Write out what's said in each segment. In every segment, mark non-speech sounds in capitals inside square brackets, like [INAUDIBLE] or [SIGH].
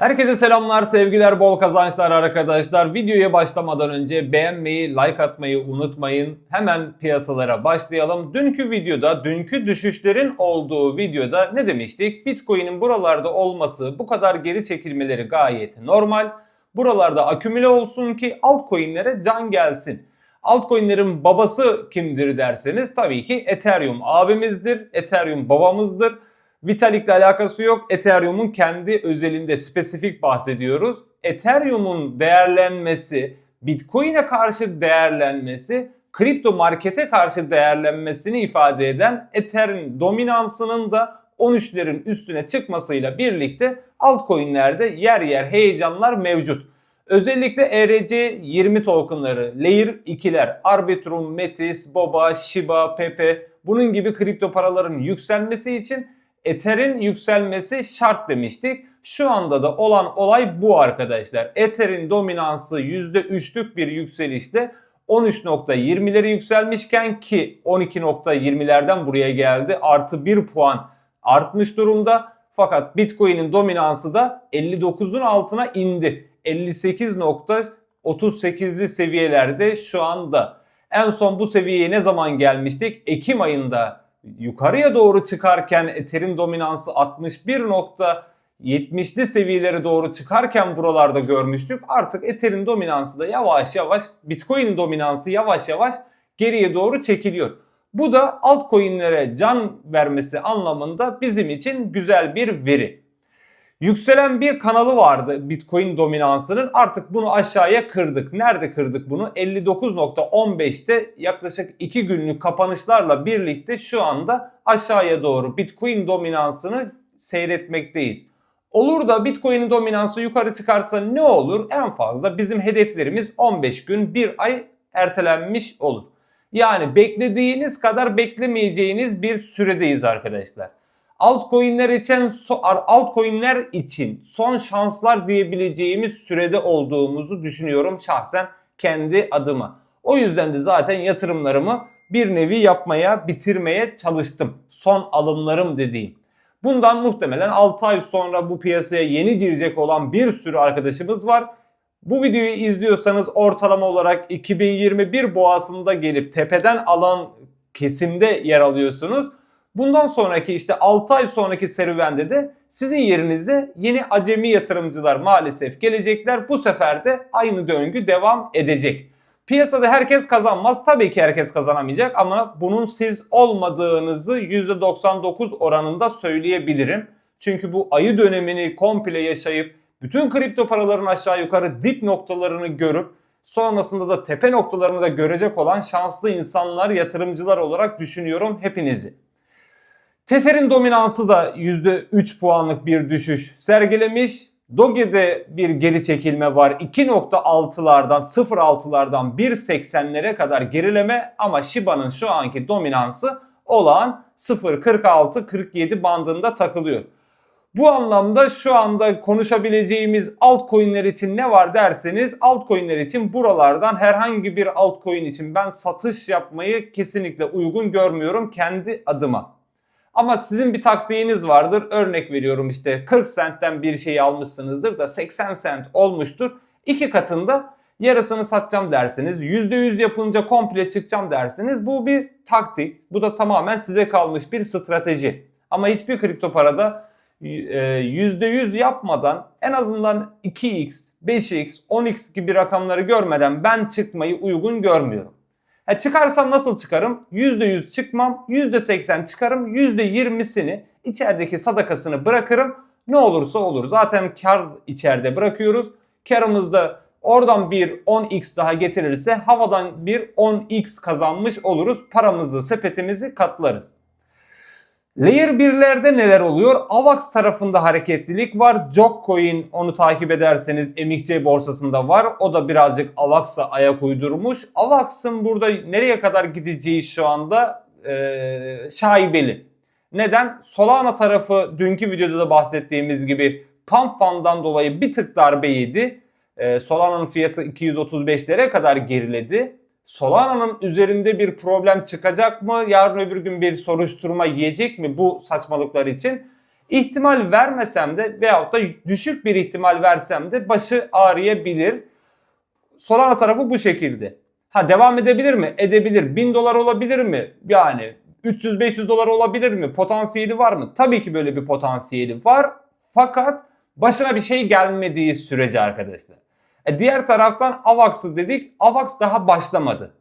Herkese selamlar, sevgiler, bol kazançlar arkadaşlar. Videoya başlamadan önce beğenmeyi, like atmayı unutmayın. Hemen piyasalara başlayalım. Dünkü videoda, dünkü düşüşlerin olduğu videoda ne demiştik? Bitcoin'in buralarda olması, bu kadar geri çekilmeleri gayet normal. Buralarda akümüle olsun ki altcoin'lere can gelsin. Altcoin'lerin babası kimdir derseniz tabii ki Ethereum abimizdir, Ethereum babamızdır. Vitalik'le alakası yok. Ethereum'un kendi özelinde spesifik bahsediyoruz. Ethereum'un değerlenmesi, Bitcoin'e karşı değerlenmesi, kripto markete karşı değerlenmesini ifade eden Ethereum dominansının da 13'lerin üstüne çıkmasıyla birlikte altcoin'lerde yer yer heyecanlar mevcut. Özellikle E ERC20 tokenları, Layer 2'ler, Arbitrum, Metis, Boba, Shiba, Pepe bunun gibi kripto paraların yükselmesi için Ether'in yükselmesi şart demiştik. Şu anda da olan olay bu arkadaşlar. Ether'in dominansı %3'lük bir yükselişle 13.20'leri yükselmişken ki 12.20'lerden buraya geldi. Artı 1 puan artmış durumda. Fakat Bitcoin'in dominansı da 59'un altına indi. 58.38'li seviyelerde şu anda. En son bu seviyeye ne zaman gelmiştik? Ekim ayında yukarıya doğru çıkarken Ether'in dominansı 61.70'li seviyelere doğru çıkarken buralarda görmüştük. Artık Ether'in dominansı da yavaş yavaş Bitcoin'in dominansı yavaş yavaş geriye doğru çekiliyor. Bu da altcoin'lere can vermesi anlamında bizim için güzel bir veri. Yükselen bir kanalı vardı Bitcoin dominansının. Artık bunu aşağıya kırdık. Nerede kırdık bunu? 59.15'te yaklaşık 2 günlük kapanışlarla birlikte şu anda aşağıya doğru Bitcoin dominansını seyretmekteyiz. Olur da Bitcoin'in dominansı yukarı çıkarsa ne olur? En fazla bizim hedeflerimiz 15 gün, 1 ay ertelenmiş olur. Yani beklediğiniz kadar beklemeyeceğiniz bir süredeyiz arkadaşlar altcoin'ler için altcoin'ler için son şanslar diyebileceğimiz sürede olduğumuzu düşünüyorum şahsen kendi adıma. O yüzden de zaten yatırımlarımı bir nevi yapmaya, bitirmeye çalıştım. Son alımlarım dediğim. Bundan muhtemelen 6 ay sonra bu piyasaya yeni girecek olan bir sürü arkadaşımız var. Bu videoyu izliyorsanız ortalama olarak 2021 boğasında gelip tepeden alan kesimde yer alıyorsunuz. Bundan sonraki işte 6 ay sonraki serüvende de sizin yerinize yeni acemi yatırımcılar maalesef gelecekler. Bu sefer de aynı döngü devam edecek. Piyasada herkes kazanmaz. Tabii ki herkes kazanamayacak ama bunun siz olmadığınızı %99 oranında söyleyebilirim. Çünkü bu ayı dönemini komple yaşayıp bütün kripto paraların aşağı yukarı dip noktalarını görüp sonrasında da tepe noktalarını da görecek olan şanslı insanlar, yatırımcılar olarak düşünüyorum hepinizi. Tether'in dominansı da %3 puanlık bir düşüş sergilemiş. Doge'de bir geri çekilme var. 2.6'lardan 0.6'lardan 1.80'lere kadar gerileme ama Shiba'nın şu anki dominansı olağan 0.46-47 bandında takılıyor. Bu anlamda şu anda konuşabileceğimiz altcoin'ler için ne var derseniz altcoin'ler için buralardan herhangi bir altcoin için ben satış yapmayı kesinlikle uygun görmüyorum kendi adıma. Ama sizin bir taktiğiniz vardır. Örnek veriyorum işte 40 centten bir şey almışsınızdır da 80 cent olmuştur. İki katında yarısını satacağım dersiniz. %100 yapınca komple çıkacağım dersiniz. Bu bir taktik. Bu da tamamen size kalmış bir strateji. Ama hiçbir kripto parada %100 yapmadan en azından 2x, 5x, 10x gibi rakamları görmeden ben çıkmayı uygun görmüyorum. Ha, çıkarsam nasıl çıkarım? %100 çıkmam, %80 çıkarım, %20'sini içerideki sadakasını bırakırım. Ne olursa olur. Zaten kar içeride bırakıyoruz. Karımızda oradan bir 10x daha getirirse havadan bir 10x kazanmış oluruz. Paramızı, sepetimizi katlarız. Layer 1'lerde neler oluyor? AVAX tarafında hareketlilik var. Jokcoin onu takip ederseniz MXC borsasında var. O da birazcık AVAX'a ayak uydurmuş. AVAX'ın burada nereye kadar gideceği şu anda e, şaibeli. Neden? Solana tarafı dünkü videoda da bahsettiğimiz gibi pump fund'dan dolayı bir tık darbe yedi. E, Solana'nın fiyatı 235'lere kadar geriledi. Solana'nın üzerinde bir problem çıkacak mı? Yarın öbür gün bir soruşturma yiyecek mi bu saçmalıklar için? İhtimal vermesem de veyahut da düşük bir ihtimal versem de başı ağrıyabilir. Solana tarafı bu şekilde. Ha devam edebilir mi? Edebilir. 1000 dolar olabilir mi? Yani 300-500 dolar olabilir mi? Potansiyeli var mı? Tabii ki böyle bir potansiyeli var. Fakat başına bir şey gelmediği sürece arkadaşlar. E diğer taraftan AVAX'ı dedik. AVAX daha başlamadı.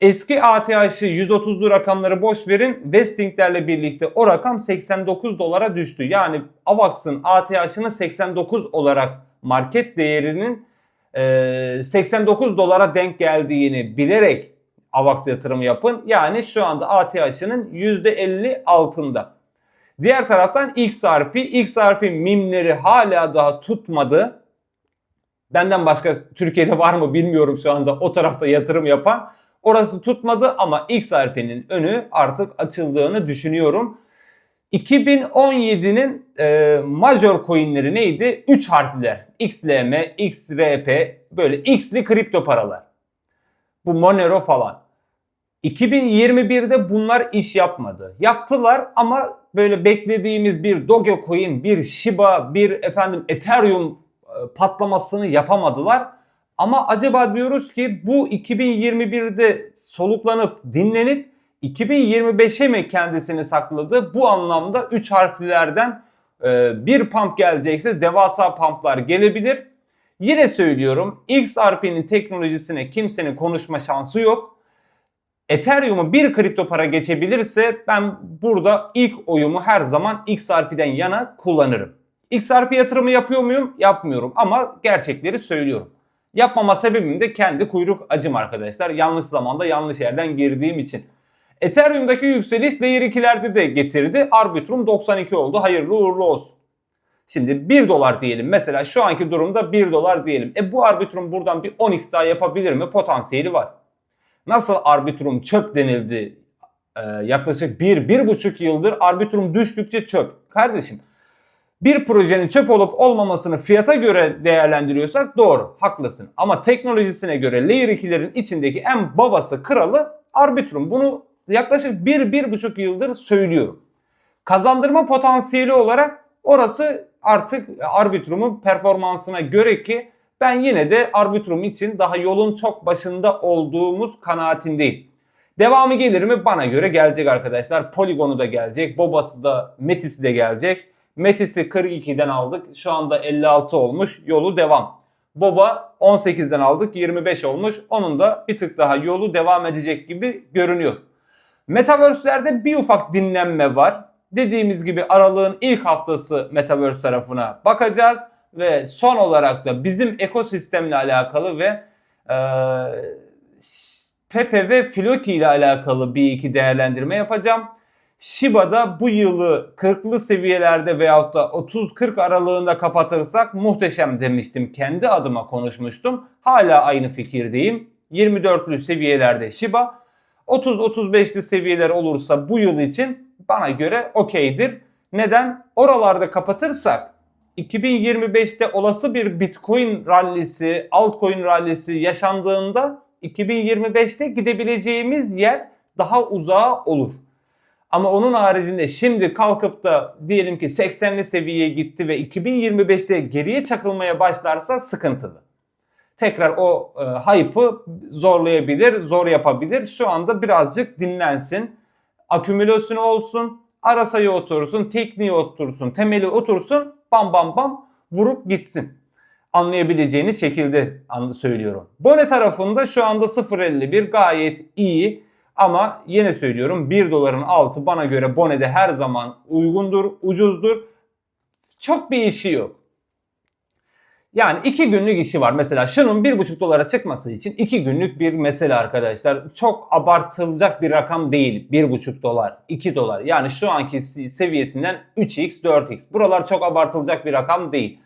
Eski ATH'ı 130'lu rakamları boş verin. Vesting'lerle birlikte o rakam 89 dolara düştü. Yani AVAX'ın ATH'ını 89 olarak market değerinin e, 89 dolara denk geldiğini bilerek AVAX yatırımı yapın. Yani şu anda ATH'ının %50 altında. Diğer taraftan XRP, XRP mimleri hala daha tutmadı. Benden başka Türkiye'de var mı bilmiyorum şu anda o tarafta yatırım yapan. Orası tutmadı ama XRP'nin önü artık açıldığını düşünüyorum. 2017'nin e, major coinleri neydi? 3 harfler. XLM, XRP böyle X'li kripto paralar. Bu Monero falan. 2021'de bunlar iş yapmadı. Yaptılar ama böyle beklediğimiz bir Dogecoin, bir Shiba, bir efendim Ethereum patlamasını yapamadılar. Ama acaba diyoruz ki bu 2021'de soluklanıp dinlenip 2025'e mi kendisini sakladı? Bu anlamda 3 harflilerden e, bir pump gelecekse devasa pumplar gelebilir. Yine söylüyorum XRP'nin teknolojisine kimsenin konuşma şansı yok. Ethereum'u bir kripto para geçebilirse ben burada ilk oyumu her zaman XRP'den yana kullanırım. XRP yatırımı yapıyor muyum? Yapmıyorum ama gerçekleri söylüyorum. Yapmama sebebim de kendi kuyruk acım arkadaşlar. Yanlış zamanda yanlış yerden girdiğim için. Ethereum'daki yükseliş Layer 2'lerde de getirdi. Arbitrum 92 oldu. Hayırlı uğurlu olsun. Şimdi 1 dolar diyelim. Mesela şu anki durumda 1 dolar diyelim. E bu Arbitrum buradan bir 10x daha yapabilir mi? Potansiyeli var. Nasıl Arbitrum çöp denildi? Ee, yaklaşık 1-1,5 yıldır Arbitrum düştükçe çöp. Kardeşim bir projenin çöp olup olmamasını fiyata göre değerlendiriyorsak doğru, haklısın. Ama teknolojisine göre Layer 2'lerin içindeki en babası, kralı Arbitrum. Bunu yaklaşık 1-1,5 yıldır söylüyorum. Kazandırma potansiyeli olarak orası artık Arbitrum'un performansına göre ki ben yine de Arbitrum için daha yolun çok başında olduğumuz kanaatindeyim. Devamı gelir mi? Bana göre gelecek arkadaşlar. Polygon'u da gelecek. Bobası da Metis'i de gelecek. Metis'i 42'den aldık. Şu anda 56 olmuş. Yolu devam. Boba 18'den aldık. 25 olmuş. Onun da bir tık daha yolu devam edecek gibi görünüyor. Metaverse'lerde bir ufak dinlenme var. Dediğimiz gibi aralığın ilk haftası Metaverse tarafına bakacağız. Ve son olarak da bizim ekosistemle alakalı ve e, Pepe ve Floki ile alakalı bir iki değerlendirme yapacağım. Shiba'da bu yılı 40'lı seviyelerde veyahut da 30-40 aralığında kapatırsak muhteşem demiştim. Kendi adıma konuşmuştum. Hala aynı fikirdeyim. 24'lü seviyelerde Shiba. 30-35'li seviyeler olursa bu yıl için bana göre okeydir. Neden? Oralarda kapatırsak 2025'te olası bir Bitcoin rallisi, altcoin rallisi yaşandığında 2025'te gidebileceğimiz yer daha uzağa olur. Ama onun haricinde şimdi kalkıp da diyelim ki 80'li seviyeye gitti ve 2025'te geriye çakılmaya başlarsa sıkıntılı. Tekrar o e, hype'ı zorlayabilir, zor yapabilir. Şu anda birazcık dinlensin. Akümülasyonu olsun, ara sayı otursun, tekniği otursun, temeli otursun, bam bam bam vurup gitsin. Anlayabileceğiniz şekilde söylüyorum. Bone tarafında şu anda 0.51 gayet iyi. Ama yine söylüyorum 1 doların altı bana göre Bone'de her zaman uygundur, ucuzdur. Çok bir işi yok. Yani 2 günlük işi var. Mesela şunun 1,5 dolara çıkması için 2 günlük bir mesele arkadaşlar. Çok abartılacak bir rakam değil. 1,5 dolar, 2 dolar. Yani şu anki seviyesinden 3x, 4x. Buralar çok abartılacak bir rakam değil.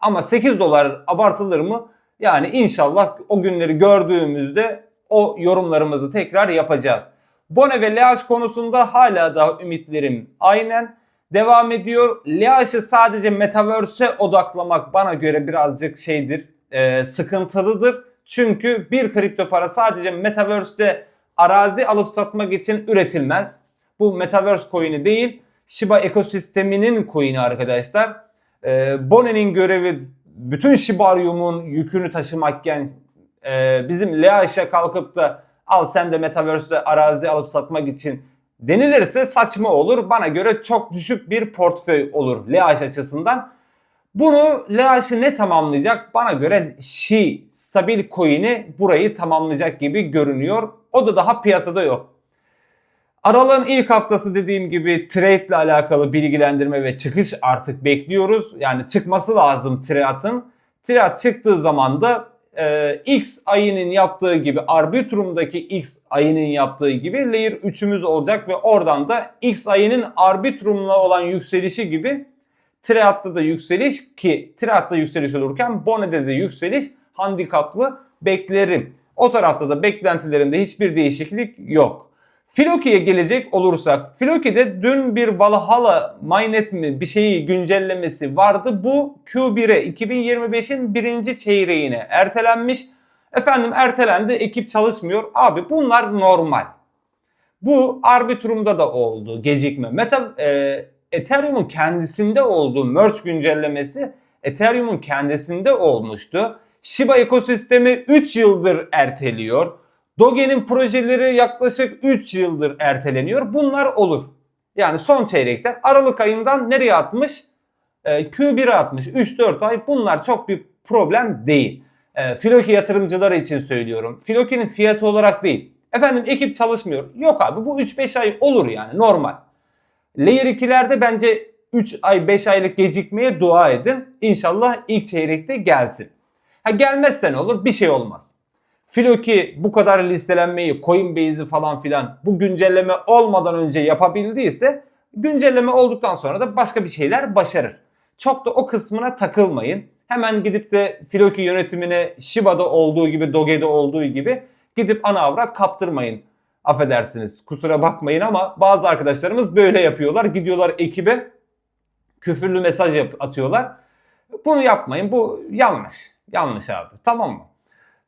Ama 8 dolar abartılır mı? Yani inşallah o günleri gördüğümüzde o yorumlarımızı tekrar yapacağız. Bone ve LH konusunda hala da ümitlerim aynen devam ediyor. LH'ı sadece Metaverse'e odaklamak bana göre birazcık şeydir, e, sıkıntılıdır. Çünkü bir kripto para sadece Metaverse'de arazi alıp satmak için üretilmez. Bu Metaverse coin'i değil. Shiba ekosisteminin coin'i arkadaşlar. Ee, Bonne'nin görevi bütün Shibarium'un yükünü taşımakken e, bizim LH'e kalkıp da al sen de Metaverse'de arazi alıp satmak için denilirse saçma olur. Bana göre çok düşük bir portföy olur LH açısından. Bunu LH'ı ne tamamlayacak? Bana göre Shi stabil coin'i burayı tamamlayacak gibi görünüyor. O da daha piyasada yok. Aralığın ilk haftası dediğim gibi trade ile alakalı bilgilendirme ve çıkış artık bekliyoruz. Yani çıkması lazım Triat'ın. Triat çıktığı zaman da e, X ayının yaptığı gibi Arbitrum'daki X ayının yaptığı gibi Layer 3'ümüz olacak ve oradan da X ayının Arbitrum'la olan yükselişi gibi Triat'ta da yükseliş ki Triat'ta yükseliş olurken Bonne'de de yükseliş handikaplı beklerim. O tarafta da beklentilerimde hiçbir değişiklik yok. Filoki'ye gelecek olursak, Filoki'de dün bir Valhalla Mainnet mi bir şeyi güncellemesi vardı. Bu Q1'e 2025'in birinci çeyreğine ertelenmiş. Efendim ertelendi, ekip çalışmıyor. Abi bunlar normal. Bu Arbitrum'da da oldu gecikme. Meta e, Ethereum'un kendisinde olduğu merge güncellemesi Ethereum'un kendisinde olmuştu. Shiba ekosistemi 3 yıldır erteliyor. Doge'nin projeleri yaklaşık 3 yıldır erteleniyor. Bunlar olur. Yani son çeyrekten Aralık ayından nereye atmış? Ee, Q1'e atmış. 3-4 ay bunlar çok bir problem değil. Ee, Filoki yatırımcıları için söylüyorum. Filoki'nin fiyatı olarak değil. Efendim ekip çalışmıyor. Yok abi bu 3-5 ay olur yani normal. Layer 2'lerde bence 3 ay 5 aylık gecikmeye dua edin. İnşallah ilk çeyrekte gelsin. Ha gelmezse ne olur? Bir şey olmaz. Filoki bu kadar listelenmeyi, Coinbase'i falan filan bu güncelleme olmadan önce yapabildiyse güncelleme olduktan sonra da başka bir şeyler başarır. Çok da o kısmına takılmayın. Hemen gidip de Filoki yönetimine Shiba'da olduğu gibi, Doge'de olduğu gibi gidip ana avrat kaptırmayın. Affedersiniz kusura bakmayın ama bazı arkadaşlarımız böyle yapıyorlar. Gidiyorlar ekibe küfürlü mesaj atıyorlar. Bunu yapmayın. Bu yanlış. Yanlış abi. Tamam mı?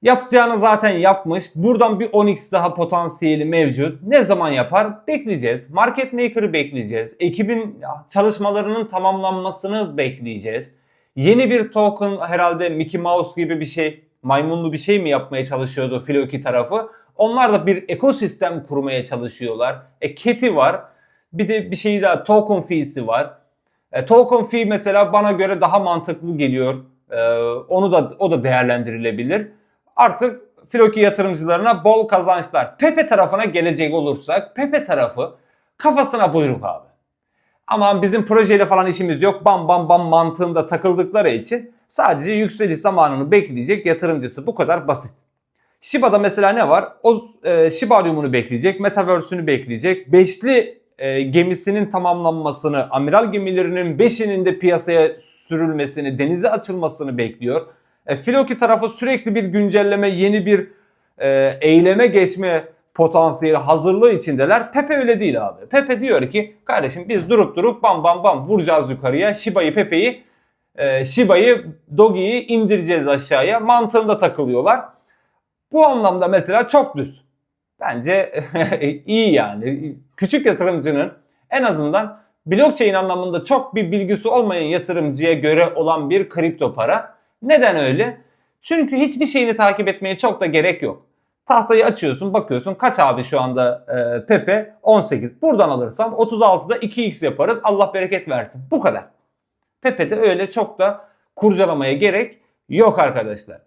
Yapacağını zaten yapmış. Buradan bir 10x daha potansiyeli mevcut. Ne zaman yapar? Bekleyeceğiz. Market maker'ı bekleyeceğiz. Ekibin çalışmalarının tamamlanmasını bekleyeceğiz. Yeni bir token herhalde Mickey Mouse gibi bir şey, maymunlu bir şey mi yapmaya çalışıyordu Filoki tarafı? Onlar da bir ekosistem kurmaya çalışıyorlar. E Keti var. Bir de bir şey daha token fee'si var. E, token fee mesela bana göre daha mantıklı geliyor. E, onu da o da değerlendirilebilir. Artık Filoki yatırımcılarına bol kazançlar. Pepe tarafına gelecek olursak Pepe tarafı kafasına buyruk abi. Aman bizim projeyle falan işimiz yok. Bam bam bam mantığında takıldıkları için sadece yükseliş zamanını bekleyecek yatırımcısı. Bu kadar basit. Shiba'da mesela ne var? O e, Shibarium'unu bekleyecek, Metaverse'ünü bekleyecek. Beşli e, gemisinin tamamlanmasını, amiral gemilerinin beşinin de piyasaya sürülmesini, denize açılmasını bekliyor. E, Filoki tarafı sürekli bir güncelleme, yeni bir e, eyleme geçme potansiyeli hazırlığı içindeler. Pepe öyle değil abi. Pepe diyor ki kardeşim biz durup durup bam bam bam vuracağız yukarıya. Shiba'yı Pepe'yi e, Shiba'yı Dogi'yi indireceğiz aşağıya mantığında takılıyorlar. Bu anlamda mesela çok düz. Bence [LAUGHS] iyi yani. Küçük yatırımcının en azından blockchain anlamında çok bir bilgisi olmayan yatırımcıya göre olan bir kripto para. Neden öyle? Çünkü hiçbir şeyini takip etmeye çok da gerek yok. Tahtayı açıyorsun bakıyorsun kaç abi şu anda e, Pepe 18. Buradan alırsam 36'da 2x yaparız Allah bereket versin. Bu kadar. Pepe'de öyle çok da kurcalamaya gerek yok arkadaşlar.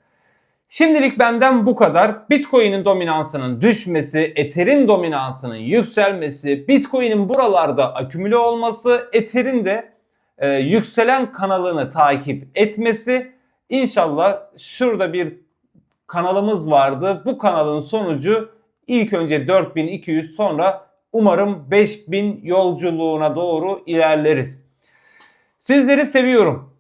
Şimdilik benden bu kadar. Bitcoin'in dominansının düşmesi, Ether'in dominansının yükselmesi, Bitcoin'in buralarda akümüle olması, Ether'in de e, yükselen kanalını takip etmesi. İnşallah şurada bir kanalımız vardı. Bu kanalın sonucu ilk önce 4200 sonra umarım 5000 yolculuğuna doğru ilerleriz. Sizleri seviyorum.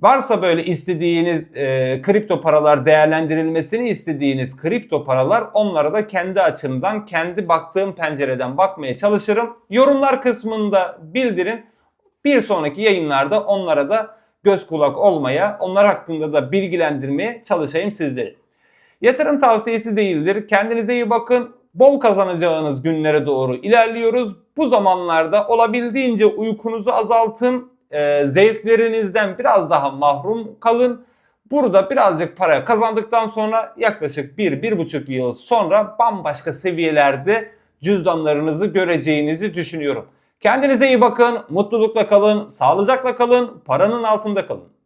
Varsa böyle istediğiniz e, kripto paralar değerlendirilmesini istediğiniz kripto paralar onlara da kendi açımdan, kendi baktığım pencereden bakmaya çalışırım. Yorumlar kısmında bildirin. Bir sonraki yayınlarda onlara da göz kulak olmaya, onlar hakkında da bilgilendirmeye çalışayım sizleri. Yatırım tavsiyesi değildir. Kendinize iyi bakın. bol kazanacağınız günlere doğru ilerliyoruz. Bu zamanlarda olabildiğince uykunuzu azaltın, e, zevklerinizden biraz daha mahrum kalın. Burada birazcık para kazandıktan sonra yaklaşık 1-1,5 yıl sonra bambaşka seviyelerde cüzdanlarınızı göreceğinizi düşünüyorum. Kendinize iyi bakın, mutlulukla kalın, sağlıcakla kalın, paranın altında kalın.